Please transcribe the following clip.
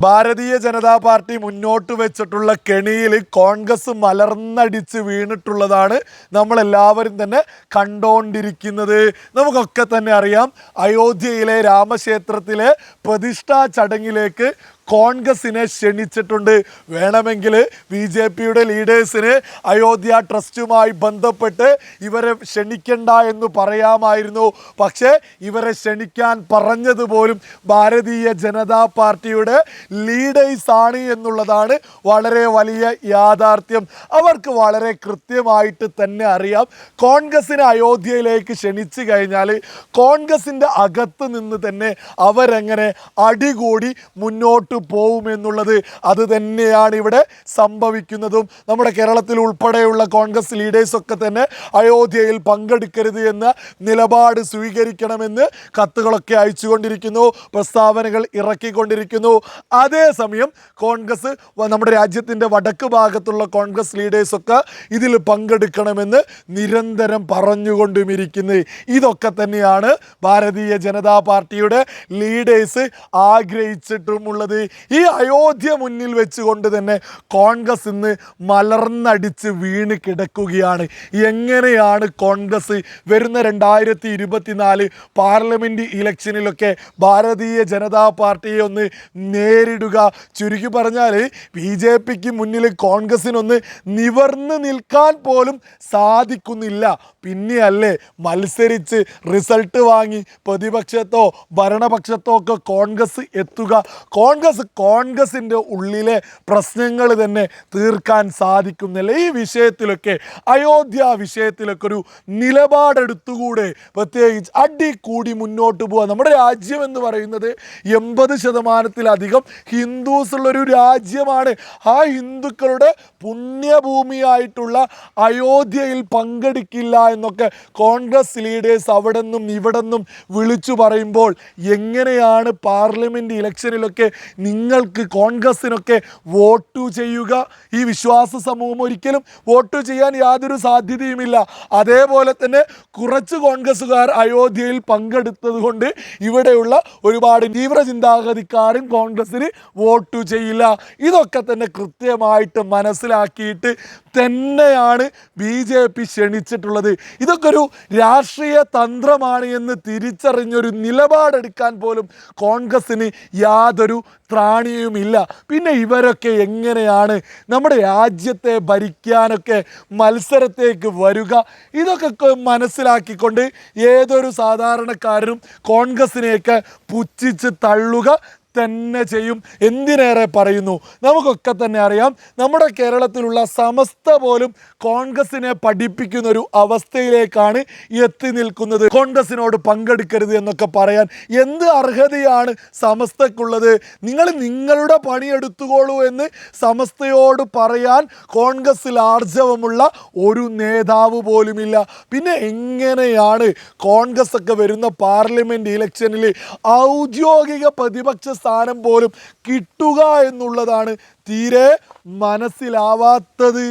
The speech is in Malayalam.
ഭാരതീയ ജനതാ പാർട്ടി മുന്നോട്ട് വെച്ചിട്ടുള്ള കെണിയിൽ കോൺഗ്രസ് മലർന്നടിച്ച് വീണിട്ടുള്ളതാണ് നമ്മളെല്ലാവരും തന്നെ കണ്ടോണ്ടിരിക്കുന്നത്. നമുക്കൊക്കെ തന്നെ അറിയാം അയോധ്യയിലെ രാമക്ഷേത്രത്തിലെ പ്രതിഷ്ഠാ ചടങ്ങിലേക്ക് കോൺഗ്രസിനെ ക്ഷണിച്ചിട്ടുണ്ട്. വേണമെങ്കിൽ ബി ജെ പിയുടെ ലീഡേഴ്സിന് അയോധ്യ ട്രസ്റ്റുമായി ബന്ധപ്പെട്ട് ഇവരെ ക്ഷണിക്കണ്ട എന്ന് പറയാമായിരുന്നു. പക്ഷേ ഇവരെ ക്ഷണിക്കാൻ പറഞ്ഞതുപോലും ഭാരതീയ ജനതാ പാർട്ടിയുടെ ലീഡേഴ്സ് ആണ് എന്നുള്ളതാണ് വളരെ വലിയ യാഥാർത്ഥ്യം. അവർക്ക് വളരെ കൃത്യമായിട്ട് തന്നെ അറിയാം. കോൺഗ്രസിനെ അയോധ്യയിലേക്ക് ക്ഷണിച്ചു കഴിഞ്ഞാൽ കോൺഗ്രസിന്റെ അകത്ത് നിന്ന് തന്നെ അവരെങ്ങനെ അടികൂടി മുന്നോട്ട് പോകുമെന്നുള്ളത് അത് തന്നെയാണ് ഇവിടെ സംഭവിക്കുന്നതും. നമ്മുടെ കേരളത്തിൽ ഉൾപ്പെടെയുള്ള കോൺഗ്രസ് ലീഡേഴ്സൊക്കെ തന്നെ അയോധ്യയിൽ പങ്കെടുക്കരുത് എന്ന നിലപാട് സ്വീകരിക്കണമെന്ന് കത്തുകളൊക്കെ അയച്ചുകൊണ്ടിരിക്കുന്നു. പ്രസ്താവനകൾ ഇറക്കിക്കൊണ്ടിരിക്കുന്നു. അതേസമയം കോൺഗ്രസ് നമ്മുടെ രാജ്യത്തിന്റെ വടക്ക് ഭാഗത്തുള്ള കോൺഗ്രസ് ലീഡേഴ്സൊക്കെ ഇതിൽ പങ്കെടുക്കണമെന്ന് നിരന്തരം പറഞ്ഞുകൊണ്ടുമിരിക്കുന്നത് ഇതൊക്കെ തന്നെയാണ് ഭാരതീയ ജനതാ പാർട്ടിയുടെ ലീഡേഴ്സ് ആഗ്രഹിച്ചിട്ടുമുള്ളത്. ഈ അയോധ്യ മുന്നിൽ വെച്ചുകൊണ്ട് തന്നെ കോൺഗ്രസ് ഇന്ന് മലർന്നടിച്ച് വീണ് കിടക്കുകയാണ്. എങ്ങനെയാണ് കോൺഗ്രസ് വരുന്ന രണ്ടായിരത്തി ഇരുപത്തിനാല് പാർലമെന്റ് ഇലക്ഷനിലൊക്കെ ഭാരതീയ ജനതാ പാർട്ടിയെ ഒന്ന് നേരിടുക? ചുരുക്കി പറഞ്ഞാൽ ബി ജെ പിക്ക് മുന്നിൽ കോൺഗ്രസിനൊന്ന് നിവർന്ന് നിൽക്കാൻ പോലും സാധിക്കുന്നില്ല. പിന്നെയല്ലേ മത്സരിച്ച് റിസൾട്ട് വാങ്ങി പ്രതിപക്ഷത്തോ ഭരണപക്ഷത്തോ ഒക്കെ കോൺഗ്രസ് എത്തുക. കോൺഗ്രസ് കോൺഗ്രസിന്റെ ഉള്ളിലെ പ്രശ്നങ്ങൾ തന്നെ തീർക്കാൻ സാധിക്കുന്നില്ല. ഈ വിഷയത്തിലൊക്കെ അയോധ്യ വിഷയത്തിലൊക്കെ ഒരു നിലപാടെടുത്തുകൂടെ പ്രത്യേകിച്ച് അടി കൂടി മുന്നോട്ട് പോവുക നമ്മുടെ രാജ്യം എന്ന് പറയുന്നത് എൺപത് ശതമാനത്തിലധികം ഹിന്ദുസ് ഉള്ളൊരു രാജ്യമാണ്. ആ ഹിന്ദുക്കളുടെ പുണ്യഭൂമിയായിട്ടുള്ള അയോധ്യയിൽ പങ്കെടുക്കില്ല എന്നൊക്കെ കോൺഗ്രസ് ലീഡേഴ്സ് അവിടെ നിന്നും ഇവിടെ നിന്നും വിളിച്ചു പറയുമ്പോൾ എങ്ങനെയാണ് പാർലമെന്റ് ഇലക്ഷനിലൊക്കെ നിങ്ങൾക്ക് കോൺഗ്രസ്സിനൊക്കെ വോട്ട് ചെയ്യുക. ഈ വിശ്വാസ സമൂഹം ഒരിക്കലും വോട്ട് ചെയ്യാൻ യാതൊരു സാധ്യതയുമില്ല. അതേപോലെ തന്നെ കുറച്ച് കോൺഗ്രസ്സുകാർ അയോധ്യയിൽ പങ്കെടുത്തത് കൊണ്ട് ഇവിടെയുള്ള ഒരുപാട് തീവ്ര ചിന്താഗതിക്കാരും കോൺഗ്രസ്സിന് വോട്ട് ചെയ്യില്ല. ഇതൊക്കെ തന്നെ കൃത്യമായിട്ട് മനസ്സിലാക്കിയിട്ട് തന്നെയാണ് ബി ജെ പി ക്ഷണിച്ചിട്ടുള്ളത്. ഇതൊക്കെ ഒരു രാഷ്ട്രീയ തന്ത്രമാണ് എന്ന് തിരിച്ചറിഞ്ഞൊരു നിലപാടെടുക്കാൻ പോലും കോൺഗ്രസ്സിന് യാതൊരു ത്രാണിയുമില്ല പിന്നെ ഇവരൊക്കെ എങ്ങനെയാണ് നമ്മുടെ രാജ്യത്തെ ഭരിക്കാനൊക്കെ മത്സരത്തേക്ക് വരിക? ഇതൊക്കെ മനസ്സിലാക്കിക്കൊണ്ട് ഏതൊരു സാധാരണക്കാരനും കോൺഗ്രസിനെയൊക്കെ പുച്ഛിച്ച് തള്ളുക. തന്നെ ചെയ്യും. എന്തിനേറെ പറയുന്നു? നമുക്കൊക്കെ തന്നെ അറിയാം. നമ്മുടെ കേരളത്തിലുള്ള സമസ്ത പോലും കോൺഗ്രസിനെ പഠിപ്പിക്കുന്ന ഒരു അവസ്ഥയിലേക്കാണ് എത്തി നിൽക്കുന്നത്. കോൺഗ്രസിനോട് പങ്കെടുക്കരുത് എന്നൊക്കെ പറയാൻ എന്ത് അർഹതയാണ് സമസ്തക്കുള്ളത് നിങ്ങൾ നിങ്ങളുടെ പണിയെടുത്തുകൊള്ളൂ എന്ന് സമസ്തയോട് പറയാൻ കോൺഗ്രസിൽ ആർജവമുള്ള ഒരു നേതാവ് പോലുമില്ല. പിന്നെ എങ്ങനെയാണ് കോൺഗ്രസ് ഒക്കെ വരുന്ന പാർലമെന്റ് ഇലക്ഷനിൽ ഔദ്യോഗിക പ്രതിപക്ഷ സ്ഥാനം പോലും കിട്ടുക എന്നുള്ളതാണ് തീരെ മനസ്സിലാവാത്തത്.